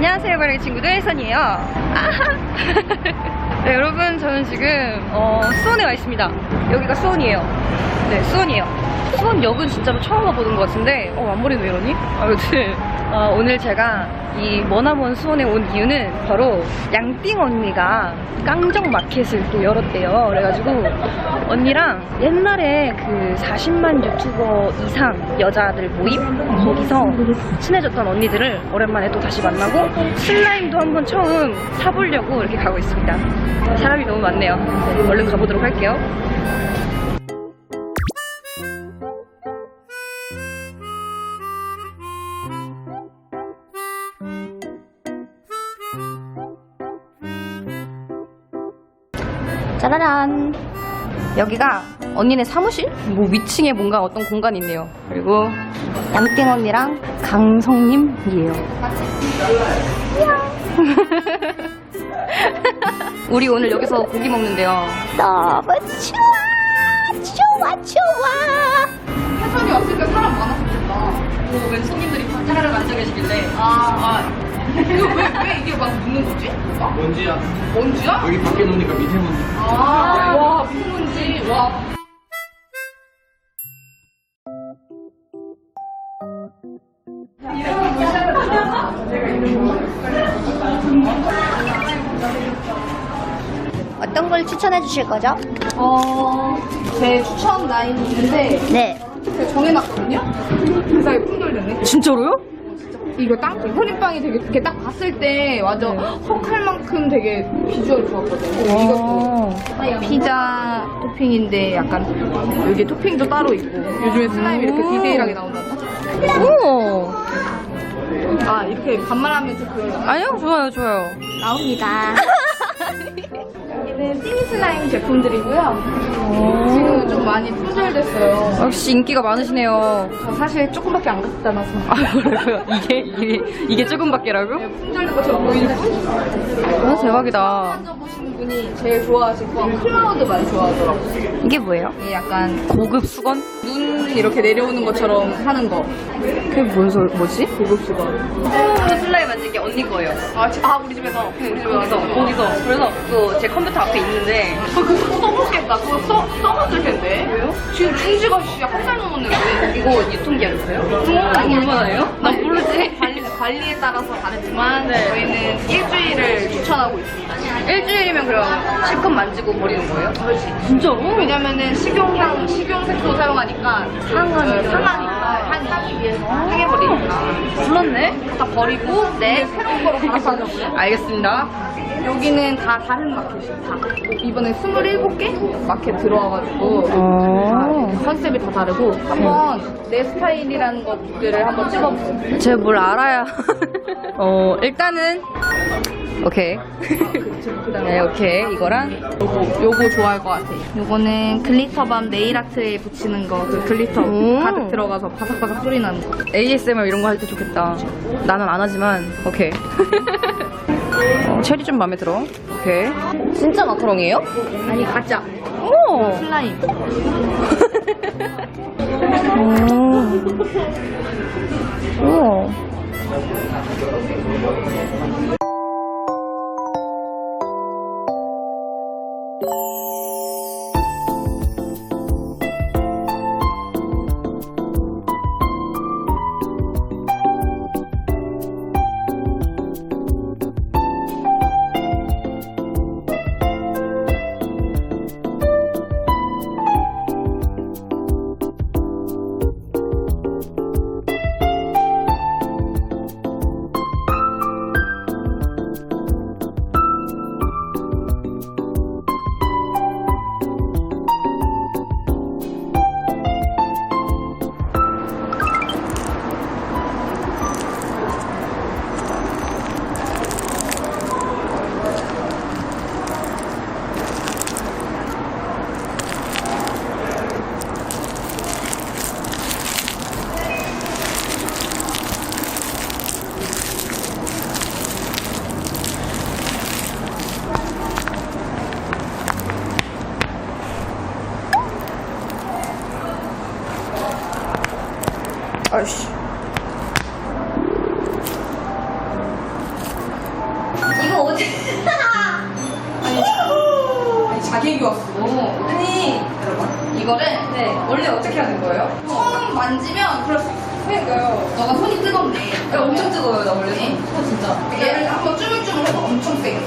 안녕하세요, 바르기 친구들 선이에요. 아하. 네, 여러분, 저는 지금 어, 수원에 와 있습니다. 여기가 수원이에요. 네, 수원이에요. 수원역은 진짜로 처음 와보는 것 같은데, 어, 앞머리는 왜 이러니? 아, 여튼 어, 오늘 제가 이 머나먼 수원에 온 이유는 바로 양띵 언니가 깡정 마켓을 또 열었대요. 그래가지고 언니랑 옛날에 그 40만 유튜버 이상 여자들 모임 거기서 친해졌던 언니들을 오랜만에 또 다시 만나고 슬라임도 한번 처음 사보려고 이렇게 가고 있습니다. 사람이 너무 많네요. 네, 얼른 가보도록 할게요. 짜라란. 여기가 언니네 사무실? 뭐 위층에 뭔가 어떤 공간이 있네요. 그리고 양띵 언니랑 강성님이에요. 우리 오늘 여기서 고기 먹는데요. 너무 좋아! 좋아, 좋아! 해선이 왔으니까 사람 많았겠다. 오, 웬 손님들이 바타라를 앉아 계시길래. 아, 아. 이거 왜, 왜 이게 막 묻는 거지? 먼지야. 먼지야? 여기 밖에 놓으니까 미세먼지. 아, 와, 미세먼지. 와. 어떤 걸 추천해 주실 거죠? 어, 제 추천 라인이 있는데, 네. 제가 정해놨거든요? 세상에 풍돌됐네. 진짜로요? 이거 땅, 호림빵이 되게, 이렇게 딱 봤을 때 완전 헉할 만큼 되게 비주얼 좋았거든요. 이것도 피자 토핑인데 약간 여기 토핑도 따로 있고 요즘에 슬라임이 이렇게 디테일하게 나온단다. 오. 아, 이렇게 반말하면 좀 그런 아니요, 좋아요, 좋아요. 나옵니다. 여기는 띵 슬라임 제품들이고요. 지금 좀 많이 품절됐어요. 역시 인기가 많으시네요. 저 사실 조금밖에 안 갔잖아서. 아, 그래요? 이게, 이게, 이게 조금밖에라고? 품절된 거 제가 보이는 분? 아, 대박이다. 분이 제일 좋아하실 거 클라우드 많이 좋아하더라고요. 이게 뭐예요? 이게 약간 고급 수건? 눈 이렇게 내려오는 것처럼 하는 거. 그게 뭔 소, 뭐지? 고급 수건. 슬라임 만든 게 언니 거예요. 아, 지- 아, 우리 집에서. 우리 집에 와서, 거기서. 그래서 또제 컴퓨터 앞에 있는데. 아, 그거 써보시겠다. 그거 써, 써봤을 텐데. 왜요? 지금 충지가 씨한달 넘었는데. 이거 유통기한 있어요? 아니, 얼마나요? 나 모르지. 관리, 관리에 따라서 다르지만 네. 저희는 일주일을 추천하고 있습니다. 일주일이면 그럼 실컷 만지고 버리는 거예요? 진짜로? 왜냐면은 식용향, 식용색소 사용하니까 상하니까 상하니까 향이 상해버리니까 몰랐네. 다 버리고 네 새로운 거로 갈아타려고요. 알겠습니다. 여기는 다 다른 마켓이에요. 다. 이번에 27개 마켓 들어와가지고 어. 다 컨셉이 다 다르고 한번 내 스타일이라는 것들을 한번 찍어보세요. 제가 뭘 알아야. 어, 일단은. 오케이. 네, 오케이. 이거랑. 요거, 요거 좋아할 것 같아요. 요거는 글리터밤 네일 아트에 붙이는 거, 그 글리터 오. 가득 들어가서 바삭바삭 소리 나는 거. ASMR 이런 거 할 때 좋겠다. 나는 안 하지만, 오케이. 어, 체리 좀 마음에 들어. 오케이. 진짜 마카롱이에요? 아니, 가짜. 오! 슬라임. 오. 우와. 아이씨. 이거 어디? 아니, 자기 입었어. 아니, 여러분. 이거를 네. 원래 어떻게 하는 거예요? 손 만지면 그럴 수 있어. 그러니까요. 너가 손이 뜨겁네. 그러니까 엄청 뜨거워요, 나 원래 손. 어, 진짜. 얘를 한번 쭈물쭈물 해봐. 엄청 세게.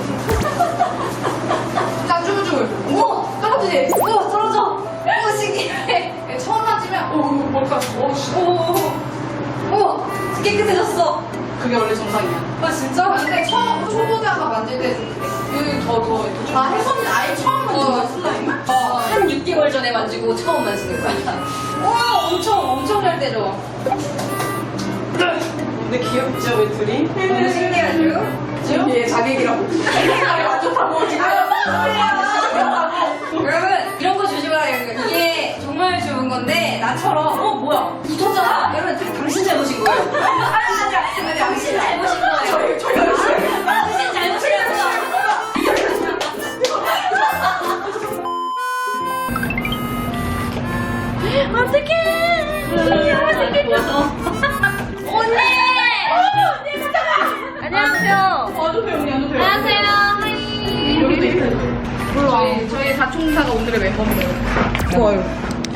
깨끗해졌어. 그게 원래 정상이야. 아 진짜? 근데 처음, 초보자가 만질 때좀 그래. 여기 더, 더. 더 아, 혜선이 아예 처음 거야, 슬라임을? 어, 한 6개월 전에 만지고 처음 만지는 거야. 와, 엄청, 엄청 잘 때려. 근데 귀엽죠, 왜 둘이? 너무 신기하죠? 지금 얘 자객이라고. 자객이 완전 다 먹지. 여러분, 이런 거 조심하라요. 이게 정말 좋은 건데, 나처럼, 어, 뭐야, 붙었잖아. 다 당신 잘못인 거예요. 아니, 아니, 아니, 당신 잘못인 거예요. 저희, 저희가 당신 잘못이라고. 어떡해. 잘못생겼어. 언니! 안녕하세요. 와주세요, 언니, 와주세요. 안녕하세요. 하이. 여기도 있어요. 저희, 저희 사총사가 오늘의 멤버입니다. 좋아요.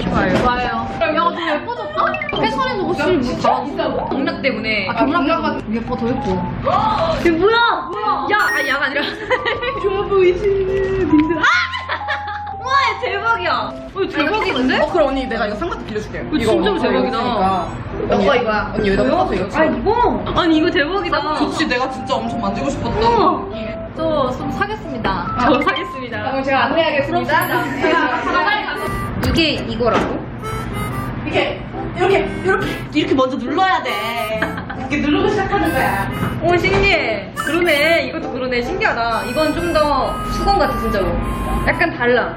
좋아요. 좋아요. 야, 너 예뻐졌다? 회사에서 옷을 묻혀? 경락 때문에. 아, 경락가 예뻐, 더 예뻐. 이게 뭐야? 야, 아니, 야가 아니라. 좋아 보이지, 민들. 아! 와, 얘 대박이야. 어, 대박인데? 어, 그럼 언니 내가 이거 삼각대 빌려줄게. 이거 진짜 대박이다. 너거 이거야. 언니 여기다 이거 아, 이거? 아니, 이거 대박이다. 좋지, 내가 진짜 엄청 만지고 싶었던. 어. 또좀 사겠습니다. 저 사겠습니다. 그럼 제가 안내하겠습니다. 이게 이거라고? 이렇게, 이렇게, 이렇게, 이렇게 먼저 눌러야 돼. 이렇게 누르고 시작하는 거야. 오 신기해. 그러네. 이것도 그러네. 신기하다. 이건 좀 더 수건 같아 진짜로. 약간 달라.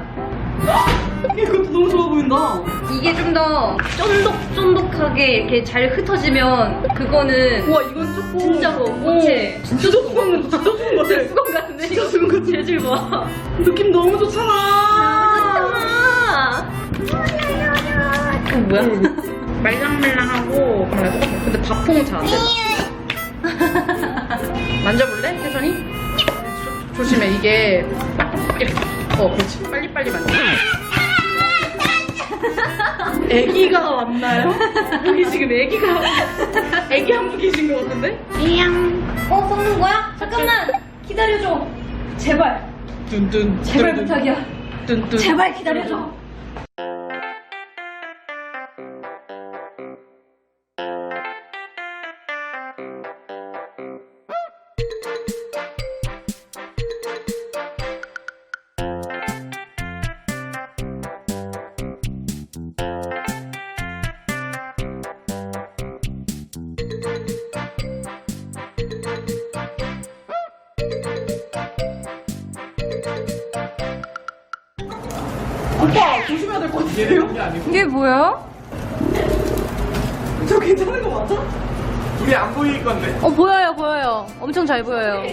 이것도 너무 좋아 보인다. 이게 좀 더 쫀득쫀득하게 이렇게 잘 흩어지면 그거는 우와, 이건 조금. 진짜로 그치? 진짜 수건, 진짜 수건 같아. 수건 같은데 이거 수건 같아. 재질 봐. 느낌 너무 좋잖아. 아. 이거 뭐야? 말랑말랑하고. 근데 밥통은 잘안 돼. 만져볼래? 혜선이? 조- 조심해, 이게. 이렇게. 어, 그렇지. 빨리빨리 만져. 애기가 왔나요? 여기 지금 애기가. 애기 한 분 계신 것 같은데? 어 섞는 거야? 잠깐만 기다려줘. 제발 뚠뚠. 제발 부탁이야. 뚠뚠. 제발 기다려줘. 이게 뭐야? 저 괜찮은 거 맞아? 우리 안 보일 건데. 어 보여요 보여요. 엄청 잘 보여요.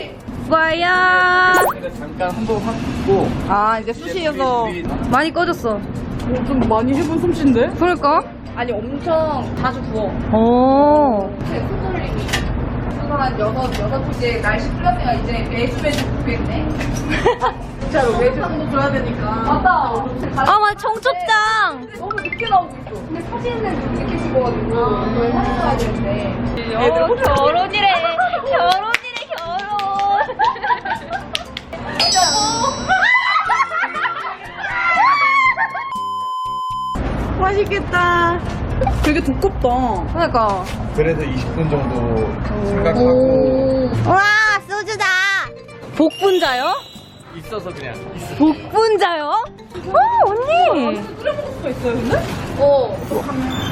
뭐야? 근데 잠깐 한 번 확고 아, 이제 수시여서. 많이 꺼졌어. 좀 많이 해본 솜씨인데? 그럴까? 아니, 엄청 자주 부어. 그거 한 여섯, 여섯 번째 날씨 풀렸으니까 이제 매주 매주 부겠네. 진짜로 매주 한번 줘야 되니까. 맞다. 아 맞아 청첩장. 너무 늦게 나오고 있어. 근데 사진은 좀 늦게 찍어가지고 이걸 사진 가야 되는데. 어, 결혼이래. 결혼이래 결혼. 맛있겠다. 되게 두껍다. 그러니까. 그래서 20분 정도 생각하고 와, 소주다. 복분자요? 있어서 그냥 있어. 복분자요? 어 언니. 끓여먹을 수가 있어요, 근데? 어.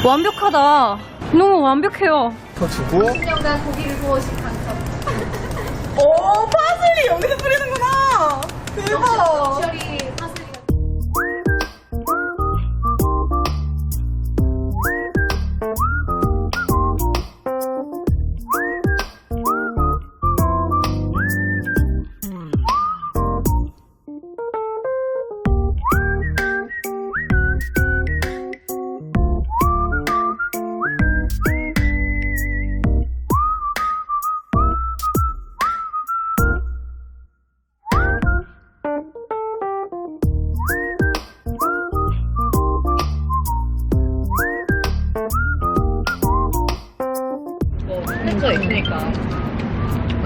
완벽하다. 너무 완벽해요. 더 주고 그냥 고기를 구워식 강점. 오, 파슬리 여기서 뿌리는구나. 대박. 셔리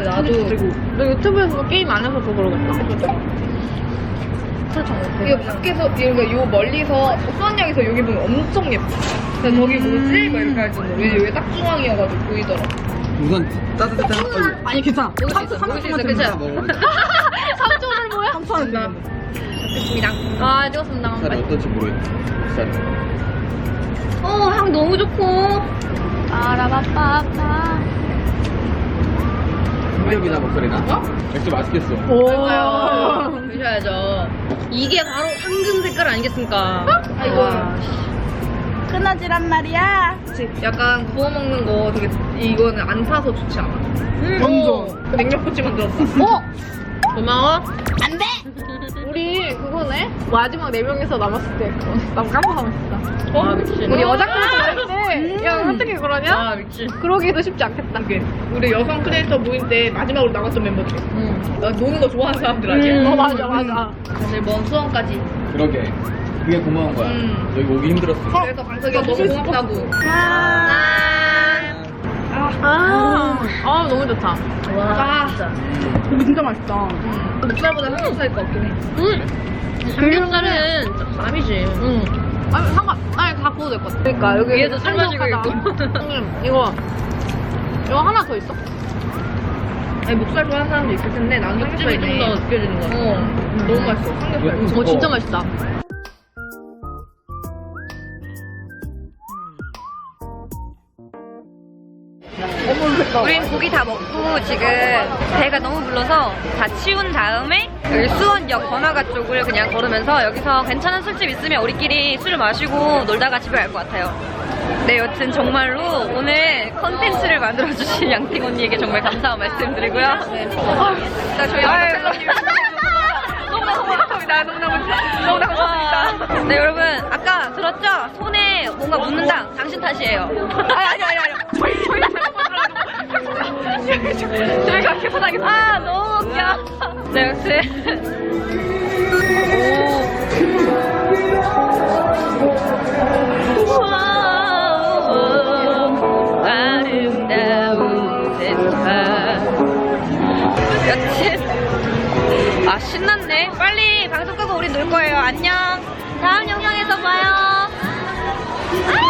근데 나도 너 유튜브에서 게임 안 해서 더 그러겠다. 이거 밖에서 이거 요 멀리서 수원역에서 여기 보면 엄청 예뻐. 근데 저기 뭐지? 막 이렇게 할 정도로 왜 여기 딱 중앙이어가지고 보이더라. 우선 따뜻한 얼굴. 아니 괜찮아. 먹을 수 있어, 먹을 수 있어, 괜찮아. 3점을 뭐야? 3천 원. 좋습니다. 아 찍었습니다. 쌀이 어떨지 모르겠다. 쌀이. 어, 향 너무 좋고. 아라바빠빠. 풍ገብ이나 목소리나? 맥주 맛있겠어. 오. 드셔야죠. 이게 바로 황금 색깔 아니겠습니까? 아이고. 끊어지란 말이야. 그치. 약간 구워 먹는 거 되게 이거는 안 사서 좋지 않아. 완전. 냉면꼬치 만들었다. 어? 고마워. 안 돼! 우리 그거네? 마지막 4명에서 남았을 때. 어, 나 깜빡하고 있었다. 아, 미친. 우리 여자 크리에이 터 때. 야, 어떻게 그러냐? 아, 미친. 그러기도 쉽지 않겠다. 우리 여성 크리에이터 모임 때 마지막으로 나갔던 멤버들. 응. 나 노는 거 좋아하는 사람들 아니야? 어, 맞아, 맞아. 오늘 먼 수원까지. 그러게. 그게 고마운 거야. 음. 여기 오기 힘들었어. 그래서 강석이가 너무 고맙다고. 아, 아, 너무 좋다. 와, 진짜. 진짜 맛있다. 목살보다 삼겹살일 것 같긴 해. 응. 삼겹살은 진짜 감이지. 응. 아니, 상관, 아니, 다 구워도 될것 같아. 그러니까, 여기. 위에서 술 마시고. 응, 이거. 이거 하나 더 있어? 아니 목살 좋아하는 사람도 있을 텐데 나는 육즙이 좀 삼겹살이네. 더 느껴지는 것 같아. 어, 너무 맛있어. 삼겹살. 어, 진짜 맛있다. 우린 고기 다 먹고 지금 배가 너무 불러서 다 치운 다음에 여기 수원역 번화가 쪽을 그냥 걸으면서 여기서 괜찮은 술집 있으면 우리끼리 술 마시고 놀다가 집에 갈 것 같아요. 네, 여튼 정말로 오늘 컨텐츠를 만들어주신 양팅 언니에게 정말 감사한 말씀 드리고요. 네. 자, 저희 너무나 감사합니다. 너무나 감사합니다. 너무나 감사합니다. 네, 여러분, 아까 들었죠? 손에 뭔가 묻는다. 당신 탓이에요. 아니, 아니, 아니, 아니. 저희가 계산하겠습니다. 아, 너무 웃겨. 네. 여튼. 아, 신났네. 빨리 방송 끄고 우리 놀 거예요. 안녕. 다음 영상에서 봐요. 아!